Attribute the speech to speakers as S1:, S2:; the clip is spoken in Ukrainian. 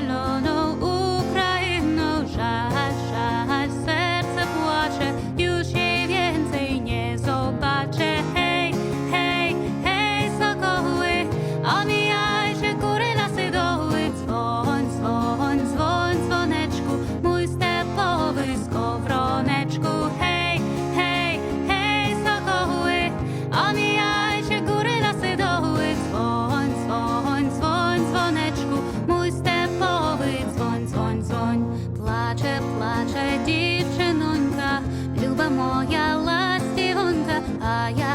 S1: Barcelona плаче, плаче дівчинонька, люба моя ластівонька, а я.